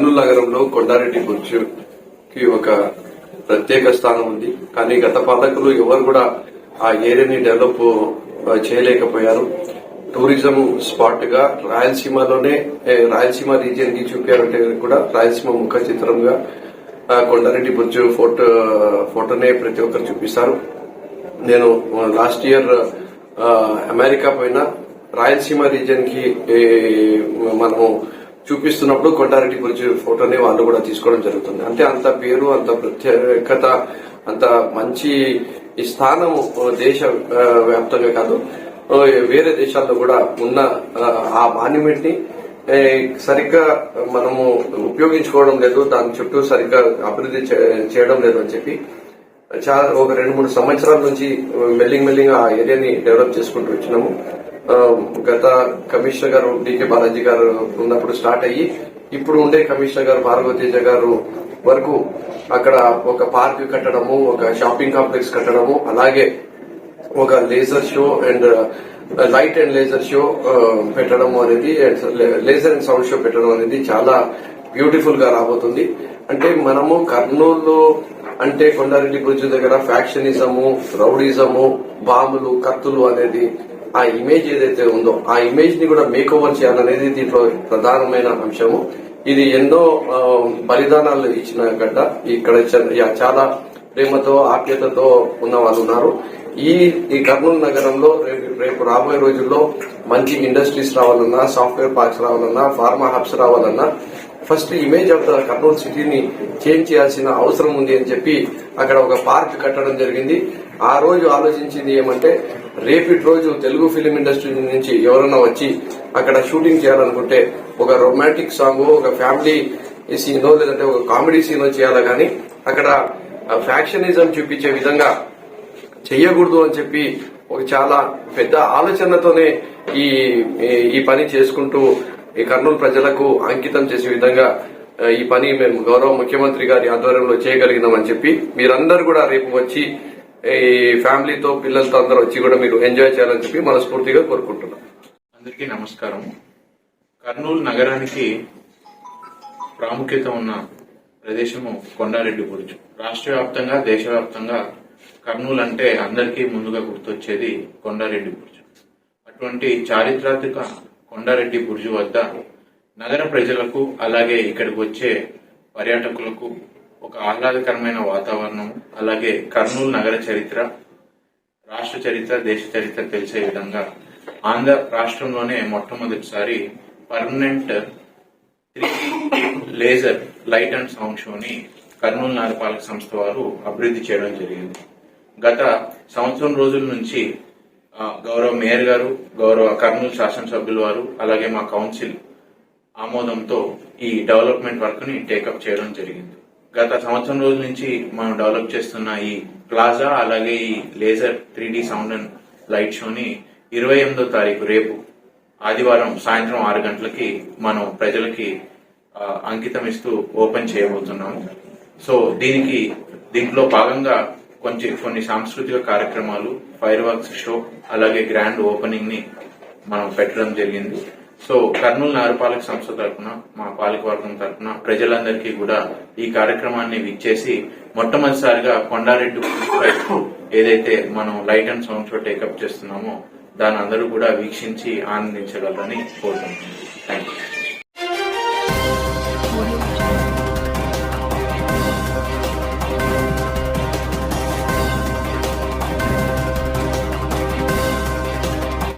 కర్నూలు నగరంలో కొండారెడ్డి బుర్జుకి ఒక ప్రత్యేక స్థానం ఉంది. కానీ గత పాలకులు ఎవరు కూడా ఆ ఏరియాని డెవలప్ చేయలేకపోయారు. టూరిజం స్పాట్గా రాయలసీమలోనే రాయలసీమ రీజియన్కి చూపారంటే కూడా రాయలసీమ ముఖ చిత్రంగా కొండారెడ్డి బుర్జు ఫోటో ఫోటోనే ప్రతి ఒక్కరు చూపిస్తారు. నేను లాస్ట్ ఇయర్ అమెరికా పోయిన రాయలసీమ రీజియన్కి మనము చూపిస్తున్నప్పుడు కొండారెడ్డి గురించి ఫోటోని వాళ్ళు కూడా తీసుకోవడం జరుగుతుంది. అంటే అంత పేరు అంత ప్రత్యేకత అంత మంచి ఈ స్థానం దేశ వ్యాప్తంగా కాదు వేరే దేశాల్లో కూడా ఉన్న ఆ, మాన్యుమెంట్ని సరిగ్గా మనము ఉపయోగించుకోవడం లేదు దాని చుట్టూ సరిగ్గా అభివృద్ధి చేయడం లేదు అని చెప్పి చాలా ఒక రెండు మూడు సంవత్సరాల నుంచి మెల్లింగ్ మెల్లింగ్ ఆ ఏరియాని డెవలప్ చేసుకుంటూ వచ్చినాము. గత కమిషనర్ గారు డికే బాలాజీ గారు ఉన్నప్పుడు స్టార్ట్ అయ్యి ఇప్పుడు ఉండే కమిషనర్ గారు భార్గవతేజ గారు వరకు అక్కడ ఒక పార్క్ కట్టడము ఒక షాపింగ్ కాంప్లెక్స్ కట్టడము అలాగే ఒక laser show and light and laser show పెట్టడం అనేది లేజర్ అండ్ సౌండ్ షో పెట్టడం అనేది చాలా బ్యూటిఫుల్గా రాబోతుంది. అంటే మనము కర్నూలులో అంటే కొండారెడ్డి బ్రిడ్జ్ దగ్గర ఫ్యాక్షనిజము రౌడిజము బాంబులు కత్తులు అనేది ఆ ఇమేజ్ ఏదైతే ఉందో ఆ ఇమేజ్ని కూడా మేక్ ఓవర్ చేయాలనేది దీంట్లో ప్రధానమైన అంశము. ఇది ఎన్నో బలిదానాలు ఇచ్చిన గడ్డ. ఇక్కడ చాలా ప్రేమతో ఆప్యతతో ఉన్న వాళ్ళు ఉన్నారు. ఈ ఈ కర్నూలు నగరంలో రేపు రేపు రాబోయే రోజుల్లో మంచి ఇండస్ట్రీస్ రావాలన్నా సాఫ్ట్వేర్ పార్క్స్ రావాలన్నా ఫార్మా హబ్స్ రావాలన్నా first image of the Kurnool సిటీని చేంజ్ చేయాల్సిన అవసరం ఉంది అని చెప్పి అక్కడ ఒక పార్క్ కట్టడం జరిగింది. ఆ రోజు ఆలోచించింది ఏమంటే రేపటి రోజు తెలుగు ఫిలిం ఇండస్ట్రీ నుంచి ఎవరైనా వచ్చి అక్కడ షూటింగ్ చేయాలనుకుంటే ఒక రొమాంటిక్ సాంగ్ ఒక ఫ్యామిలీ సీనో లేదంటే ఒక కామెడీ సీనో చేయాలా కానీ అక్కడ ఫ్యాక్షనిజం చూపించే విధంగా చెయ్యకూడదు అని చెప్పి ఒక చాలా పెద్ద ఆలోచనతోనే ఈ- ఈ పని చేసుకుంటూ ఈ కర్నూలు ప్రజలకు అంకితం చేసే విధంగా ఈ పని మేము గౌరవ ముఖ్యమంత్రి గారి ఆధ్వర్యంలో చేయగలిగినామని చెప్పి మీరందరూ కూడా రేపు వచ్చి ఈ ఫ్యామిలీతో పిల్లలతో అందరూ వచ్చి కూడా మీరు ఎంజాయ్ చేయాలని చెప్పి మనస్ఫూర్తిగా కోరుకుంటున్నాం. అందరికీ నమస్కారం. కర్నూలు నగరానికి ప్రాముఖ్యత ఉన్న ప్రదేశము కొండారెడ్డి బురుజు. రాష్ట్ర వ్యాప్తంగా దేశవ్యాప్తంగా కర్నూలు అంటే అందరికీ ముందుగా గుర్తొచ్చేది కొండారెడ్డి బురుజు. అటువంటి చారిత్రాత్మక కొండారెడ్డి బుర్జు వద్ద నగర ప్రజలకు అలాగే ఇక్కడికి వచ్చే పర్యాటకులకు ఒక ఆహ్లాదకరమైన వాతావరణం అలాగే కర్నూలు నగర చరిత్ర రాష్ట్ర చరిత్ర దేశ చరిత్ర తెలిసే విధంగా ఆంధ్ర రాష్ట్రంలోనే మొట్టమొదటిసారి permanent three laser light and sound షోని కర్నూలు నగరపాలక సంస్థ వారు అభివృద్ధి చేయడం జరిగింది. గత సంవత్సరం రోజుల నుంచి గౌరవ మేయర్ గారు గౌరవ కర్నూలు శాసనసభ్యుల వారు అలాగే మా కౌన్సిల్ ఆమోదంతో ఈ డెవలప్మెంట్ వర్క్ని టేకప్ చేయడం జరిగింది. గత సంవత్సరం రోజుల నుంచి మనం డెవలప్ చేస్తున్న ఈ ప్లాజా అలాగే ఈ laser three sound and light షోని ఇరవై ఎనిమిదో తారీఖు రేపు ఆదివారం సాయంత్రం ఆరు గంటలకి మనం ప్రజలకి అంకితం ఇస్తూ ఓపెన్ చేయబోతున్నాము. సో దీనికి దీంట్లో భాగంగా కొంచెం కొన్ని సాంస్కృతిక కార్యక్రమాలు ఫైర్ వర్క్స్ షో అలాగే గ్రాండ్ ఓపెనింగ్ని మనం పెట్టడం జరిగింది. సో కర్నూలు నగరపాలక సంస్థ తరఫున మా పాలకవర్గం తరఫున ప్రజలందరికీ కూడా ఈ కార్యక్రమాన్ని విచ్చేసి మొట్టమొదటిసారిగా కొండారెడ్డి ఏదైతే మనం light and sound show take up చేస్తున్నామో దాని అందరూ కూడా వీక్షించి ఆనందించగలరని కోరుకుంటున్నాను. Thank you